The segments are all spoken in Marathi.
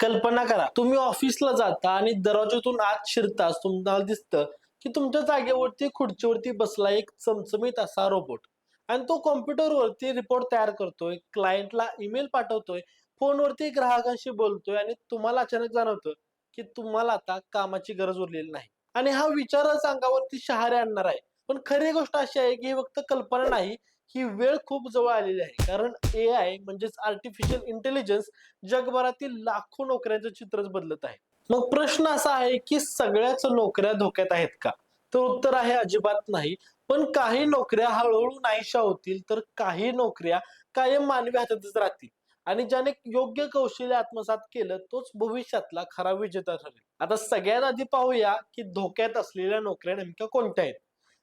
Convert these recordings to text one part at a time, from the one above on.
कल्पना करा. तुम्ही ऑफिसला जाता आणि दरवाजातून आत शिरताच तुम्हाला दिसतं की तुमच्या जागेवरती खुर्चीवरती बसला एक चमचमीत असा रोबोट आणि तो कॉम्प्युटरवरती रिपोर्ट तयार करतोय क्लायंटला ईमेल पाठवतोय फोनवरती ग्राहकांशी बोलतोय आणि तुम्हाला अचानक जाणवतं की तुम्हाला आता कामाची गरज उरलेली नाही. आणि हा विचारच अंगावरती शहारे आणणार आहे. पण खरी गोष्ट अशी आहे की ही फक्त कल्पना नाही ही वेळ खूप जवळ आलेली आहे. कारण ए आय म्हणजेच आर्टिफिशियल इंटेलिजन्स जगभरातील लाखो नोकऱ्यांचं चित्रच बदलत आहे. मग प्रश्न असा आहे की सगळ्याच नोकऱ्या धोक्यात आहेत का? तर उत्तर आहे अजिबात नाही. पण काही नोकऱ्या हळूहळू नाहीशा होतील तर काही नोकऱ्या कायम मानवी हातातच राहतील. आणि ज्याने योग्य कौशल्य आत्मसात केलं तोच भविष्यातला खरा विजेता ठरेल. आता सगळ्यात आधी पाहूया की धोक्यात असलेल्या नोकऱ्या नेमक्या कोणत्या आहेत?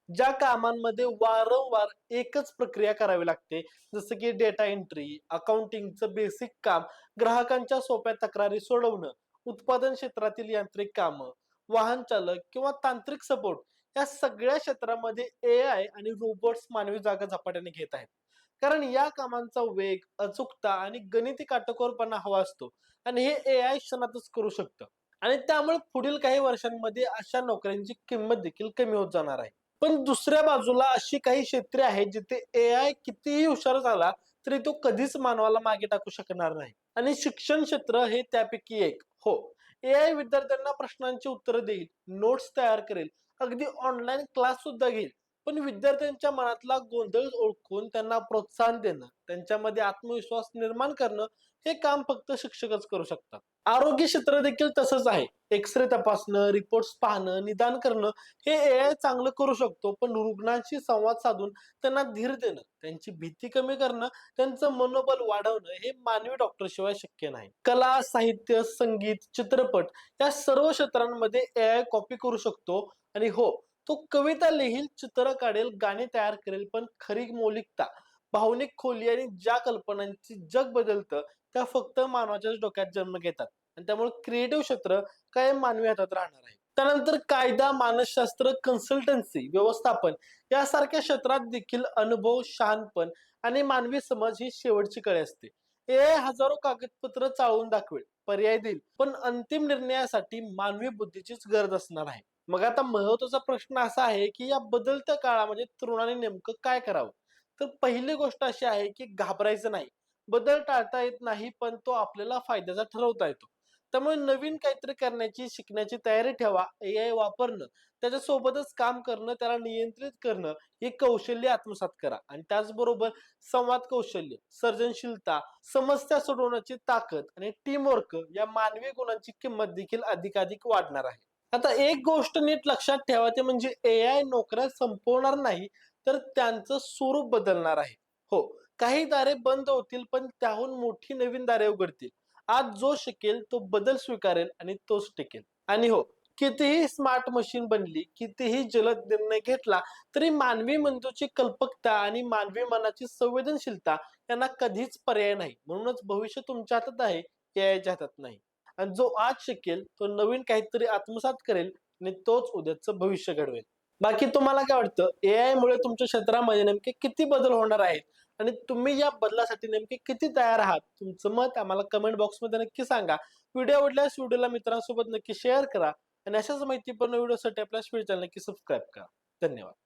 ज्या कामांमध्ये वारंवार एकच प्रक्रिया करावी लागते जसं की डेटा एंट्री अकाउंटिंगचं बेसिक काम ग्राहकांच्या सोप्या तक्रारी सोडवणं उत्पादन क्षेत्रातील यांत्रिक कामं वाहन चालक किंवा तांत्रिक सपोर्ट या सगळ्या क्षेत्रामध्ये ए आय आणि रोबोट्स मानवी जागा झपाट्याने घेत आहेत. कारण या कामांचा वेग अचूकता आणि गणिती काटकोरपणा हवा असतो आणि हे ए आय क्षणातच करू शकतं. आणि त्यामुळे पुढील काही वर्षांमध्ये अशा नोकऱ्यांची किंमत देखील कमी होत जाणार आहे. पण दुसऱ्या बाजूला अशी काही क्षेत्रे आहेत जिथे ए आय कितीही हुशार झाला तरी तो कधीच मानवाला मागे टाकू शकणार नाही. आणि शिक्षण क्षेत्र हे त्यापैकी एक. हो. ए आय विद्यार्थ्यांना प्रश्नांची उत्तरं देईल नोट्स तयार करेल अगदी ऑनलाईन क्लास सुद्धा घेईल. पण विद्यार्थ्यांच्या मनातला गोंधळ ओळखून त्यांना प्रोत्साहन देणं त्यांच्यामध्ये आत्मविश्वास निर्माण करणं हे काम फक्त शिक्षकच करू शकतात. आरोग्य क्षेत्र देखील तसंच आहे. एक्सरे तपासणं रिपोर्ट्स पाहणं निदान करणं हे ए आय चांगलं करू शकतो पण रुग्णांशी संवाद साधून त्यांना धीर देणं त्यांची भीती कमी करणं त्यांचं मनोबल वाढवणं हे मानवी डॉक्टर शिवाय शक्य नाही. कला साहित्य संगीत चित्रपट या सर्व क्षेत्रांमध्ये ए आय कॉपी करू शकतो. आणि हो तो कविता लिहील चित्र काढेल गाणे तयार करेल पण खरी मौलिकता भावनिक खोली आणि ज्या कल्पनांची जग बदलतं त्या फक्त मानवाच्याच डोक्यात जन्म घेतात. आणि त्यामुळे क्रिएटिव्ह क्षेत्र कायम मानवी हातात राहणार आहे. त्यानंतर कायदा मानसशास्त्र कन्सल्टन्सी व्यवस्थापन यासारख्या क्षेत्रात देखील अनुभव शहाणपण आणि मानवी समज ही शेवटची कळे असते. ए हजारो कागदपत्र चाळून दाखवेल पर्याय देईल पण अंतिम निर्णयासाठी मानवी बुद्धीचीच गरज असणार आहे. मग आता महत्त्वाचा प्रश्न असा आहे की या बदलत्या काळामध्ये तरुणाने नेमकं काय करावं? तर पहिली गोष्ट अशी आहे की घाबरायचं नाही. बदल टाळता येत नाही पण तो आपल्याला फायद्याचा ठरवता येतो. त्यामुळे नवीन काहीतरी करण्याची शिकण्याची तयारी ठेवा ए आय वापरणं त्याच्यासोबतच काम करणं त्याला नियंत्रित करणं हे कौशल्य आत्मसात करा. आणि त्याचबरोबर संवाद कौशल्य सर्जनशीलता समस्या सोडवण्याची ताकद आणि टीमवर्क या मानवी गुणांची किंमत देखील अधिकाधिक वाढणार आहे. आता एक गोष्ट नीट लक्षात ठेवा ते म्हणजे ए आय नोकऱ्या संपवणार नाही तर त्यांचं स्वरूप बदलणार आहे. हो काही दारे बंद होतील पण त्याहून मोठी नवीन दारे उघडतील. आज जो शिकेल तो बदल स्वीकारेल आणि तोच टिकेल. आणि हो कितीही स्मार्ट मशीन बनली कितीही जलद निर्णय घेतला तरी मानवी मेंदूची कल्पकता आणि मानवी मनाची संवेदनशीलता यांना कधीच पर्याय नाही. म्हणूनच भविष्य तुमच्या हातात आहे याच्या हातात नाही. आणि जो आज शिकेल तो नवीन काहीतरी आत्मसात करेल आणि तोच उद्याचं भविष्य घडवेल. बाकी तुम्हाला काय वाटतं? ए आय मुळे तुमच्या क्षेत्रामध्ये नेमके किती बदल होणार आहेत? आणि तुम्ही या बदलासाठी नेमके किती तयार आहात? तुमचं मत आम्हाला कमेंट बॉक्समध्ये नक्की सांगा. व्हिडिओ आवडल्यास व्हिडिओला मित्रांसोबत नक्की शेअर करा. आणि अशाच माहितीपूर्ण व्हिडिओसाठी आपल्या स्पीड चॅनल नक्की सबस्क्राईब करा. धन्यवाद.